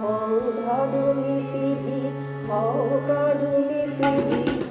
হও ধরণী তিধি হও কারুণী তিধি